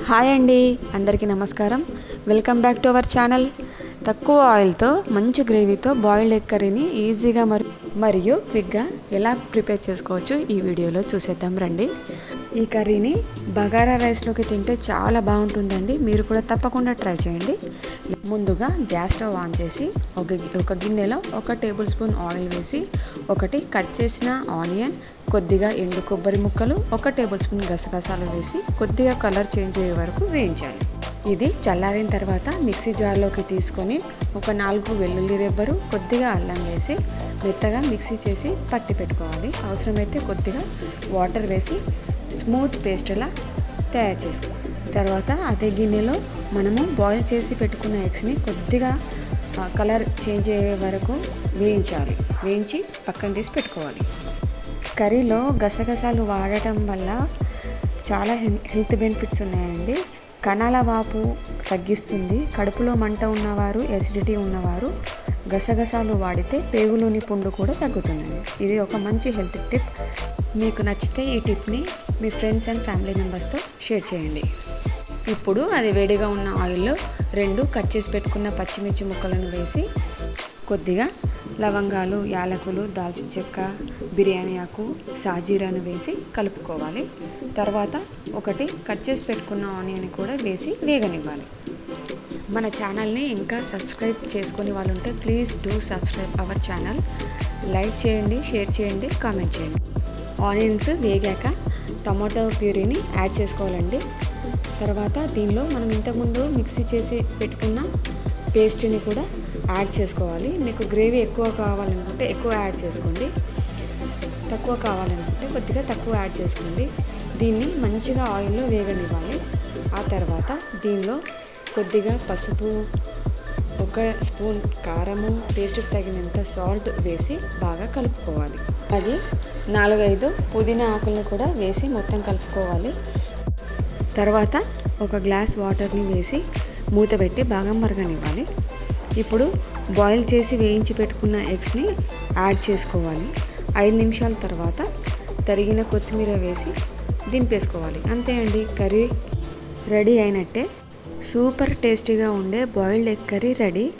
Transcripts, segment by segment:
Hi అండి అందరికీ నమస్కారం. Welcome back to our channel తక్కువ ఆయిల్తో మంచి గ్రేవీతో బాయిల్డ్ ఎగ్ కర్రీని ఈజీగా మరి మరియు క్విక్గా ఎలా ప్రిపేర్ చేసుకోవచ్చు ఈ వీడియోలో చూసేద్దాం రండి. ఈ కర్రీని బగారా రైస్లోకి తింటే చాలా బాగుంటుందండి. మీరు కూడా తప్పకుండా ట్రై చేయండి. ముందుగా గ్యాస్ స్టవ్ ఆన్ చేసి ఒక ఒక గిన్నెలో ఒక టేబుల్ స్పూన్ ఆయిల్ వేసి ఒకటి కట్ చేసిన ఆనియన్ కొద్దిగా ఎండు కొబ్బరి ముక్కలు ఒక టేబుల్ స్పూన్ గసగసాలు వేసి కొద్దిగా కలర్ చేంజ్ అయ్యే వరకు వేయించాలి. ఇది చల్లారిన తర్వాత మిక్సీ జార్లోకి తీసుకొని ఒక నాలుగు వెల్లుల్లి రెబ్బరు కొద్దిగా అల్లం వేసి మెత్తగా మిక్సీ చేసి పట్టి పెట్టుకోవాలి. అవసరమైతే కొద్దిగా వాటర్ వేసి స్మూత్ పేస్ట్లా తయారు చేసుకో. తర్వాత అదే గిన్నెలో మనము బాయిల్ చేసి పెట్టుకున్న ఎగ్స్ని కొద్దిగా కలర్ చేంజ్ అయ్యే వరకు వేయించాలి. వేయించి పక్కన తీసి పెట్టుకోవాలి. కర్రీలో గసగసాలు వాడటం వల్ల చాలా హెల్త్ బెనిఫిట్స్ ఉన్నాయండి. కణాల వాపు తగ్గిస్తుంది. కడుపులో మంట ఉన్నవారు ఎసిడిటీ ఉన్నవారు గసగసాలు వాడితే పేగులోని పుండు కూడా తగ్గుతుంది ఇది ఒక మంచి హెల్త్ టిప్. మీకు నచ్చితే ఈ టిప్ని మీ ఫ్రెండ్స్ అండ్ ఫ్యామిలీ మెంబర్స్తో షేర్ చేయండి. ఇప్పుడు అది వేడిగా ఉన్న ఆయిల్లో రెండు కట్ చేసి పెట్టుకున్న పచ్చిమిర్చి ముక్కలను వేసి కొద్దిగా లవంగాలు యాలకులు దాల్చిన చెక్క బిర్యానీ ఆకు సాజీరాను వేసి కలుపుకోవాలి. తర్వాత ఒకటి కట్ చేసి పెట్టుకున్న ఆనియన్ కూడా వేసి వేగనివ్వాలి. మన ఛానల్ని ఇంకా సబ్స్క్రైబ్ చేసుకుని వాళ్ళు ఉంటే please do subscribe our channel. Like చేయండి షేర్ చేయండి కామెంట్ చేయండి. ఆనియన్స్ వేగాక టమాటో ప్యూరీని యాడ్ చేసుకోవాలండి. తర్వాత దీనిలో మనం ఇంతకుముందు మిక్సీ చేసి పెట్టుకున్న పేస్ట్ని కూడా యాడ్ చేసుకోవాలి. మీకు గ్రేవీ ఎక్కువ కావాలనుకుంటే ఎక్కువ యాడ్ చేసుకోండి. తక్కువ కావాలనుకుంటే కొద్దిగా తక్కువ యాడ్ చేసుకోండి. దీన్ని మంచిగా ఆయిల్లో వేగనివ్వాలి. ఆ తర్వాత దీనిలో కొద్దిగా పసుపు ఒక స్పూన్ కారము టేస్ట్కి తగినంత సాల్ట్ వేసి బాగా కలుపుకోవాలి. అది నాలుగైదు పుదీనా ఆకులను కూడా వేసి మొత్తం కలుపుకోవాలి. తర్వాత ఒక గ్లాస్ వాటర్ని వేసి మూత పెట్టి బాగా మరగనివ్వాలి. ఇప్పుడు బాయిల్ చేసి వేయించి పెట్టుకున్న ఎగ్స్ని యాడ్ చేసుకోవాలి. ఐదు నిమిషాల తర్వాత తరిగిన కొత్తిమీర వేసి దింపేసుకోవాలి. అంతే అండి. కర్రీ రెడీ అయినట్టే. సూపర్ టేస్టీగా ఉండే బాయిల్డ్ ఎగ్ కర్రీ రెడీ.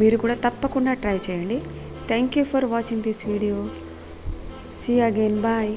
మీరు కూడా తప్పకుండా ట్రై చేయండి. Thank you for watching this video. See again bye